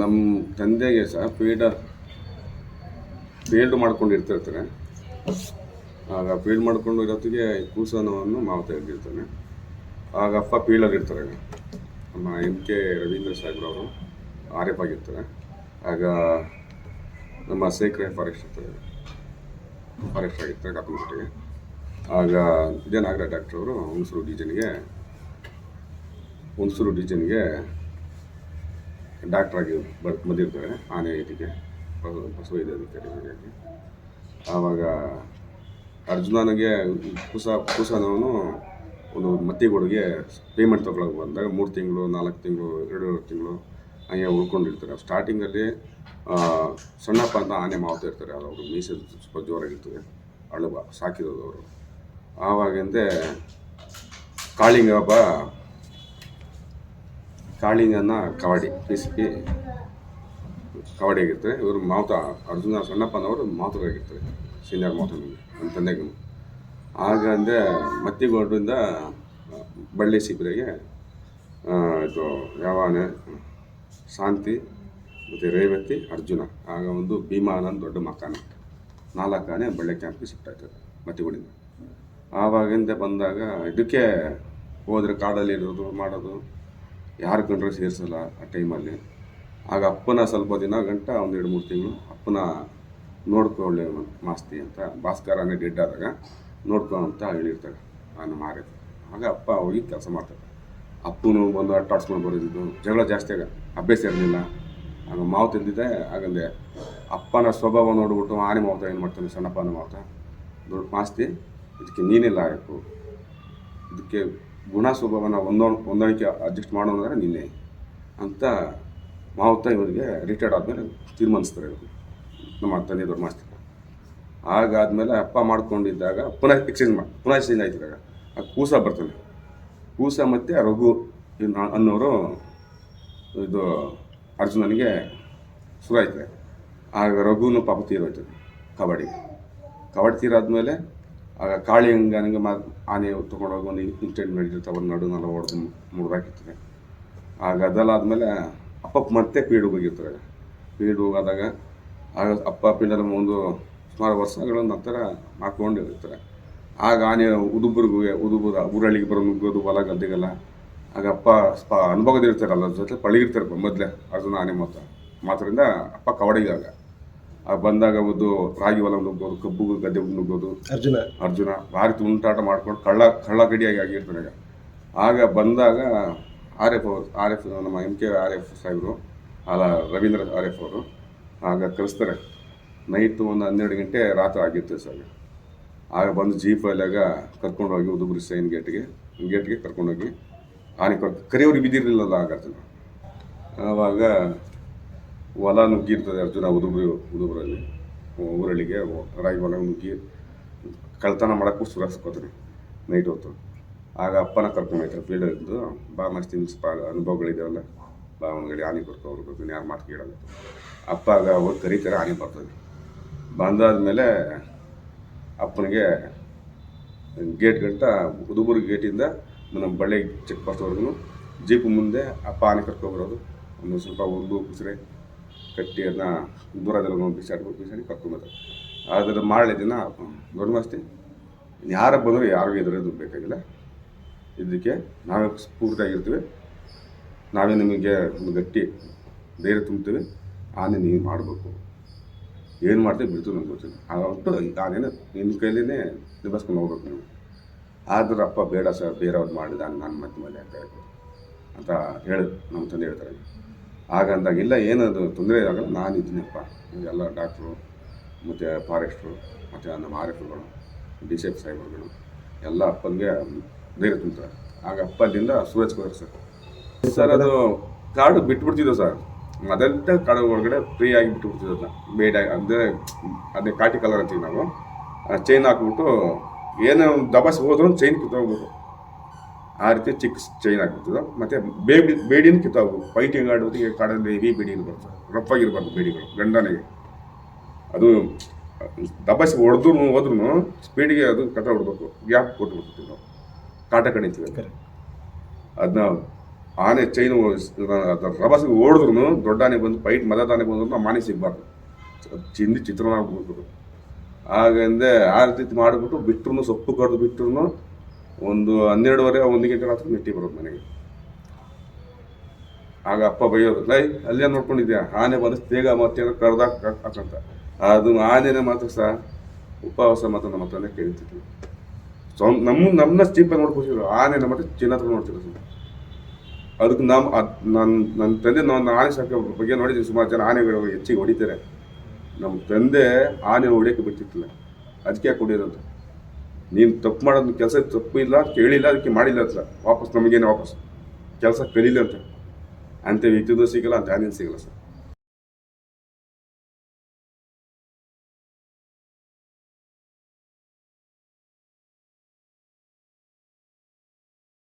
ನಮ್ಮ ತಂದೆಗೆ ಸಹ ಫೀಲ್ಡ್ ಫೀಲ್ಡ್ ಮಾಡ್ಕೊಂಡು ಇರ್ತಿರ್ತಾರೆ ಆಗ ಫೀಲ್ಡ್ ಮಾಡ್ಕೊಂಡು ಇರೋತ್ತಿಗೆ ಕೂಸನವನ್ನು ಮಾವ ತೆಗೆದಿರ್ತಾನೆ ಆಗ ಅಪ್ಪ ಫೀಲ್ಡಲ್ಲಿ ಇರ್ತಾರೆ ನಮ್ಮ ಎಂ ಕೆ ರವೀಂದ್ರ ಸಾಹೇಬ್ರವರು ಆರ್ ಎಫ್ ಆಗಿರ್ತಾರೆ ಆಗ ನಮ್ಮ ಸೇಕ್ರೆ ಫಾರೆಸ್ಟ್ ಇರ್ತಾರೆ ಫಾರೆಸ್ಟ್ ಆಗಿರ್ತಾರೆ ಕಾಪನಕೋಟೆಗೆ ಆಗ ಇದೇ ನಾಗರಾಜ್ ಡಾಕ್ಟ್ರವರು ಹುಣಸೂರು ಡಿಜನ್ಗೆ ಹುಣಸೂರು ಡಿಜನ್ಗೆ ಡಾಕ್ಟ್ರಾಗಿ ಬರ್, ಬಂದಿರ್ತಾರೆ, ಆನೆ ಇದಕ್ಕೆ ಬಸವ ಇದೆ ಅದಕ್ಕೆ ಆವಾಗ ಅರ್ಜುನನಿಗೆ ಕುಸ, ಕುಸನವನು ಒಂದು ಮತ್ತಿಗೋಡಿಗೆ ಪೇಮೆಂಟ್ ತೊಗೊಳಕ್ಕೆ ಬಂದಾಗ ಮೂರು ತಿಂಗಳು, ನಾಲ್ಕು ತಿಂಗಳು, ಎರಡೂವರೆ ತಿಂಗಳು ಹಂಗೆ ಉಳ್ಕೊಂಡಿರ್ತಾರೆ. ಸ್ಟಾರ್ಟಿಂಗಲ್ಲಿ ಸಣ್ಣಪ್ಪ ಅಂತ ಆನೆ ಮಾವ್ತಾ ಇರ್ತಾರೆ. ಅದು ಅವರು ಮೀಸೆ ಸ್ವಲ್ಪ ಜೋರಾಗಿರ್ತದೆ. ಅಳುಬ ಸಾಕಿರೋದು ಅವರು ಆವಾಗಿಂದೆ ಕಾಳಿಂಗ ಹಬ್ಬ ಕಾಳಿಂಗನ ಕವಾಡಿ ಬೇಸಿಗೆ ಕಬಡ್ಡಿ ಆಗಿರ್ತಾರೆ ಇವರು ಮಾತು ಅರ್ಜುನ ಸಣ್ಣಪ್ಪನವರು ಮಾತುಗಾಗಿರ್ತಾರೆ ಸೀನಿಯರ್ ಮಾತು ನನ್ನ ತಂದೆಗೂ. ಆಗ ಅಂದರೆ ಮತ್ತಿಗೋಡ್ರಿಂದ ಬಳ್ಳಿ ಸಿಬ್ಬರಿಗೆ ಇದು ಯಾವಾನೆ ಶಾಂತಿ ಮತ್ತು ರೇವತಿ, ಅರ್ಜುನ, ಆಗ ಒಂದು ಭೀಮಾನಂದ್ ದೊಡ್ಡ ಮಕಾನ ನಾಲ್ಕು ಆನೆ ಬಳ್ಳಿ ಕ್ಯಾಂಪ್ಗೆ ಶಿಫ್ಟ್ ಆಯ್ತದೆ ಮತ್ತಿಗೋಡಿಂದ ಆವಾಗಿಂದ ಬಂದಾಗ, ಇದಕ್ಕೆ ಹೋದರೆ ಕಾಡಲ್ಲಿ ಇರೋದು, ಮಾಡೋದು ಯಾರು ಕಂಡ್ರೆ ಸೇರಿಸಲ್ಲ ಆ ಟೈಮಲ್ಲಿ. ಆಗ ಅಪ್ಪನ ಸ್ವಲ್ಪ ದಿನ, ಗಂಟ ಒಂದು ಎರಡು ಮೂರು ತಿಂಗಳು ಅಪ್ಪನ ನೋಡ್ಕೊಳ್ಳಿ ಮಾಸ್ತಿ ಅಂತ ಭಾಸ್ಕರನೇ ಡೆಡ್ ಆದಾಗ ನೋಡ್ಕೊಂತ ಹೇಳಿರ್ತಾರೆ ನಾನು ಆರ್ಯ ಆಗ ಅಪ್ಪ ಹೋಗಿ ಕೆಲಸ ಮಾಡ್ತಾರೆ ಅಪ್ಪನು ಬಂದು ಅಟ್ಟಾಡ್ಸ್ಕೊಂಡು ಬರೋದಿದ್ದು, ಜಗಳ ಜಾಸ್ತಿ ಆಗ, ಅಭ್ಯಾಸ ಇರಲಿಲ್ಲ. ಆಗ ಮಾವು ತಿಂದಿದ್ದೆ ಆಗಂದೆ ಅಪ್ಪನ ಸ್ವಭಾವ ನೋಡ್ಬಿಟ್ಟು ಆನೆ ಮಾವುತ ಏನು ಮಾಡ್ತಾನೆ ಸಣ್ಣಪ್ಪನ ಮಾವುತ? ದೊಡ್ಡ ಮಾಸ್ತಿ, ಇದಕ್ಕೆ ನೀನೆಲ್ಲ ಆಗಬೇಕು ಇದಕ್ಕೆ ಗುಣ ಸ್ವಭಾವನ ಹೊಂದೋ, ಹೊಂದಾಣಿಕೆ ಅಡ್ಜಸ್ಟ್ ಮಾಡೋದಂದ್ರೆ ನಿನ್ನೆ ಅಂತ ಮಾವುತ ಇವರಿಗೆ ರಿಟೈರ್ಡ್ ಆದಮೇಲೆ ತೀರ್ಮಾನಿಸ್ತಾರೆ ಇವರು. ನಮ್ಮ ತಂದೆ ದೊಡ್ಡ ಮಾಸ್ತಿ. ಆಗಾದಮೇಲೆ ಅಪ್ಪ ಮಾಡ್ಕೊಂಡಿದ್ದಾಗ ಪುನಃ ಎಕ್ಸ್ಚೇಂಜ್ ಮಾಡಿ ಪುನಃ ಎಕ್ಸ್ಚೇಂಜ್ ಆಯ್ತಿದಾಗ ಆ ಕೂಸ ಬರ್ತಾನೆ ಕೂಸ ಮತ್ತು ರಘು ಅನ್ನೋರು ಇದು ಅರ್ಜುನನಿಗೆ ಶುರು ಆಯ್ತದೆ ಆಗ ರಘುನು ಪಾಪ ತೀರೋಯ್ತದೆ. ಕಬಡ್ಡಿ. ಕಬಡ್ಡಿ ತೀರಾದ್ಮೇಲೆ ಆಗ ಕಾಳಿ ಹಂಗನಿಗೆ ಮಾ ಆನೆ ತೊಗೊಂಡೋಗಿ ಒಂದು ಇನ್ಸಿಡೆಂಟ್ ಮೆಡಿಕಲ್ ಒಂದು ನಲ ಹೊಡೆದು ಮುಡ್ದಾಕಿರ್ತಾರೆ ಆಗ ಅದೆಲ್ಲ ಆದಮೇಲೆ ಅಪ್ಪ ಮತ್ತೆ ಪೀಡು ಹೋಗಿರ್ತಾರೆ. ಪೀಡು ಹೋಗಾದಾಗ ಆಗ ಅಪ್ಪ ಪೀಡಲ್ಲಿ ಒಂದು ಸುಮಾರು ವರ್ಷಗಳ ನಂತರ ಮಾಡ್ಕೊಂಡಿರ್ತಾರೆ ಆಗ ಆನೆ ಉದುಬುರ್ಗೆ ಉದುಬುರ ಊರಳಿಗೆ ಬರೋ ನುಗ್ಗೋದು, ಹೊಲ ಗದ್ದೆಗೆಲ್ಲ. ಆಗ ಅಪ್ಪ ಸ್ಪ ಅನುಭವದಿರ್ತಾರಲ್ಲ ಜೊತೆ ಪಳಗಿರ್ತಾರೆ ಮೊದಲೇ ಅದನ್ನ ಆನೆ ಮಾತ್ರ. ಮಾತ್ರದಿಂದ ಅಪ್ಪ ಕವಡಿಗಾಗ. ಬಂದಾಗ ಒಂದು ರಾಗಿ ಹೊಲ ನುಗ್ಗೋದು ಕಬ್ಬು ಗದ್ದೆ ನುಗ್ಗೋದು ಅರ್ಜುನ. ಅರ್ಜುನ ಭಾರಿ ತುಂಟಾಟ ಮಾಡ್ಕೊಂಡು ಕಳ್ಳ ಕಳ್ಳ ಗಡಿಯಾಗಿ ಆಗಿರ್ತಾನೆ ಆಗ. ಆಗ ಬಂದಾಗ ಆರ್ ಎಫ್ ಅವರು ಆರ್ ಎಫ್ ನಮ್ಮ ಎಂ ಕೆ ಆರ್ ಎಫ್ ಸಾಹೇಬರು ಅಲ್ಲ ರವೀಂದ್ರ ಆರ್ ಎಫ್ ಅವರು ಆಗ ಕರೆಸ್ತಾರೆ ನೈಟು ಒಂದು ಹನ್ನೆರಡು ಗಂಟೆ ರಾತ್ರಿ ಆಗಿತ್ತು ಸರ್ ಆಗ ಬಂದು ಜೀಪಲ್ಲಾಗ ಕರ್ಕೊಂಡೋಗಿ ಉದುಗುರಿ ಸೈನ್ ಗೇಟ್ಗೆ ಗೇಟ್ಗೆ ಕರ್ಕೊಂಡೋಗಿ ಆನೆ ಕರ್ ಕರಿಯವ್ರಿಗೆ ಬಿದ್ದಿರಲಿಲ್ಲ ಆಗ ಅರ್ಜುನ. ಆವಾಗ ಹೊಲ ನುಗ್ಗಿರ್ತದೆ ಅರ್ಜುನ ಉದುಬ್ರಿ, ಉದುಬ್ರಲ್ಲಿ. ಊರಳಿಗೆ ರಾಗಿ ಹೊಲ ನುಗ್ಗಿ ಕಳ್ತನ ಮಾಡೋಕ್ಕೂ ಸುರಸ್ಕೋತಾನೆ ನೈಟ್ ಹೊತ್ತು. ಆಗ ಅಪ್ಪನ ಕರ್ಕೊಂಡೋಯ್ತಾರೆ ಫೀಲ್ಡಿಂದು ಬಾ ಮಸ್ತಿ ಸ್ಪ ಅನುಭವಗಳಿದಾವಲ್ಲ ಬಾ ಆನೆ ಕೊಡ್ಕೊಂಡು ಬರ್ಬೇಕು ಯಾರು ಮಾತು ಕೇಳಲ್ಲ. ಅಪ್ಪ ಆಗ ಹೋಗಿ ಕರೀತಾರೆ ಆನೆ ಬರ್ತದೆ ಬಂದಾದಮೇಲೆ ಅಪ್ಪನಿಗೆ ಗೇಟ್ ಗಂಟ, ಉದುಬೂರು ಗೇಟಿಂದ ನಮ್ಮ ಬಳ್ಳಿ ಚೆಕ್ ಬರ್ತವ್ರಿಗೂ ಜೀಪ್ ಮುಂದೆ ಅಪ್ಪ ಆನೆ ಕರ್ಕೊಬರೋದು ಒಂದು ಸ್ವಲ್ಪ ಒಂದು ಕುಸ್ರೆ ಕಟ್ಟಿ ಅದನ್ನ ದೂರದಲ್ಲಿ ಬಿಸಾಡಿ ಬಿಸಾಡಿ ಕರ್ಕೊಂಬರ್ತಾರೆ ಆದರೆ ಮಾಡಲಿ ದಿನ ದೊಡ್ಡ ಮಸ್ತಿ ಯಾರ ಬಂದರೂ ಯಾರು ಎದುರೋದು ಬೇಕಾಗಿಲ್ಲ. ಇದಕ್ಕೆ ನಾವೇ ಸ್ಫೂರ್ತಿಯಾಗಿರ್ತೀವಿ. ನಾವೇ ನಿಮಗೆ ಗಟ್ಟಿ ಧೈರ್ಯ ತುಂಬ್ತೀವಿ. ಆನೆ ನೀವು ಮಾಡಬೇಕು. ಏನು ಮಾಡ್ತೀವಿ ಬಿಡ್ತು ನಮ್ಗೆ ಗೊತ್ತಿಲ್ಲ. ಆವತ್ತು ಆನೇನು ನಿನ್ನ ಕೈಲೇ ನಿಭಾಯಿಸ್ಕೊಂಡು ಹೋಗ್ಬೇಕು ನೀವು. ಆದ್ರೆ ಅಪ್ಪ ಬೇಡ ಸರ್, ಬೇರೆಯವ್ರು ಮಾಡಿದ ನಾನು ಮತ್ತೆ ಮೇಲೆ ಅಂತ ಹೇಳ್ತಾರೆ ಅಂತ ಹೇಳಿ, ನಮ್ಮ ತಂದೆ ಹೇಳ್ತಾರೆ. ಆಗ ಅಂದಾಗ ಇಲ್ಲ, ಏನದು ತೊಂದರೆ ಆಗಲ್ಲ, ನಾನು ಇದ್ದೀನಪ್ಪ. ಎಲ್ಲ ಡಾಕ್ಟ್ರು, ಮತ್ತು ಫಾರೆಸ್ಟ್ರು, ಮತ್ತು ನಮ್ಮ ಆರ್ ಡಿ ಸಿ ಎಫ್ ಸಾಹೇಬರುಗಳು, ಎಲ್ಲ ಅಪ್ಪನಿಗೆ ಧೈರ್ಯ ತುಂಬ್ತಾರೆ. ಆಗ ಅಪ್ಪ ಅಲ್ಲಿಂದ ಸೂರಜ್ ಕುಮಾರ್ ಸರ್. ಸರ್, ಅದು ಕಾಡು ಬಿಟ್ಬಿಡ್ತಿದ್ದೋ ಸರ್. ಅದೆಲ್ಲ ಕಾಡು ಒಳಗಡೆ ಫ್ರೀ ಆಗಿ ಬಿಟ್ಬಿಡ್ತಿದ್ದೋ ಅದನ್ನ ಬೇಡ ಅಂದರೆ ಅದೇ ಕಾಟಿ ಕಲರ್ ಅಂತೀವಿ ನಾವು. ಚೈನ್ ಹಾಕ್ಬಿಟ್ಟು, ಏನು ದಬಾಸ್ ಹೋದ್ರೂ ಚೈನ್ ಕಿತ್ತೋಗ್ಬೇಕು ಆ ರೀತಿ ಚಿಕ್ಕ ಚೈನ್ ಆಗ್ಬಿಡ್ತದೆ. ಮತ್ತು ಬೇಡಿ ಬೇಡಿನ ಕಿತ್ತೋಗ್ಬೇಕು ಫೈಟಿಂಗ್ ಆಡೋದಕ್ಕೆ ಕಾಡಲ್ಲಿ ಹೆವಿ ಬೇಡಿಗಳು ಬರ್ತದೆ ರಫ್ ಆಗಿರ್ಬಾರ್ದು ಬೇಡಿಗಳು ಗಂಡನಿಗೆ. ಅದು ದಬಾಸಿ ಹೊಡೆದ್ರು ಹೋದ್ರೂ ಸ್ಪೀಡಿಗೆ ಅದು ಕಟ ಹೊಡ್ಬೇಕು ಗ್ಯಾಪ್ ಕೊಟ್ಬಿಡ್ತೀವಿ ನಾವು. ಕಾಟ ಕಡಿತೀವಿ. Correct. ಅದನ್ನ ಆನೆ ಚೈನು ರಭಸಿಗೆ ಓಡಿದ್ರು ದೊಡ್ಡ ಆನೆ ಬಂದು ಫೈಟ್ ಮದದಾನೆ ಬಂದ್ರು ನಾವು ಮಾನೆ ಸಿಗ್ಬಾರ್ದು. ಚಿಂದಿ ಚಿತ್ರಣ ಆಗ್ಬಿಡ್ತು ಹಾಗಂದೆ ಆ ರೀತಿ ಮಾಡಿಬಿಟ್ಟು ಬಿಟ್ಟರು ಸೊಪ್ಪು ಕಡ್ದು ಬಿಟ್ರು ಒಂದು ಹನ್ನೆರಡುವರೆ ಒಂದು ಗಂಟೆ ರಾತ್ರಿ ನೆಟ್ಟಿ ಬರೋದು ಮನೆಗೆ. ಆಗ ಅಪ್ಪ ಬೈಯೋದು, ಲೈ, ಅಲ್ಲೇ ನೋಡ್ಕೊಂಡಿದ್ಯಾ? ಆನೆ ಬಂದು ತೇಗ ಮತ್ತೆ ಕರ್ದಾಗ ಹಾಕಂತ. ಅದು ಆನೆನ ಮಾತ್ರ ಸಹ ಉಪವಾಸ ಮಾತ್ರ ನಮ್ಮ ಹತ್ರನೇ ಕೇಳ್ತಿದ್ವಿ. ಸೊ ನಮ್ಮ ನಮ್ಮನ್ನ ಚೀಪ ನೋಡ್ಕೊತಿದ್ರು ಆನೆ ನಮ್ಮ ಹತ್ರ ಚಿನ್ನ ಹತ್ರ ನೋಡ್ತಿದ್ರು. ಅದಕ್ಕೆ ನಮ್ಮ ನನ್ನ ನನ್ನ ತಂದೆ ನಾನು ಆನೆ ಸಾಕ ಬಗ್ಗೆ ನೋಡಿದ್ವಿ ಸುಮಾರು ಜನ ಆನೆಗಳು ಹೆಚ್ಚಿಗೆ ಹೊಡಿತಾರೆ. ನಮ್ಮ ತಂದೆ ಆನೆ ಹೊಡಿಯೋಕೆ ಬಿಟ್ಟಿರ್ತಿಲ್ಲ ಅದಕ್ಕೆ ಯಾಕೆ ಹೊಡಿಯೋದಂತ ನೀನು ತಪ್ಪು ಮಾಡೋದು ಕೆಲಸ ತಪ್ಪು ಇಲ್ಲ, ಕೇಳಿಲ್ಲ, ಅದಕ್ಕೆ ಮಾಡಿಲ್ಲ ಅಂತ. ವಾಪಸ್ ನಮಗೇನು ವಾಪಸ್? ಕೆಲಸ ಕಲೀಲಿ ಅಂತ. ಅಂತೆ ವ್ಯಕ್ತಿದು ಸಿಗಲ್ಲ, ಅಂತ ಸಿಗಲ್ಲ ಸರ್.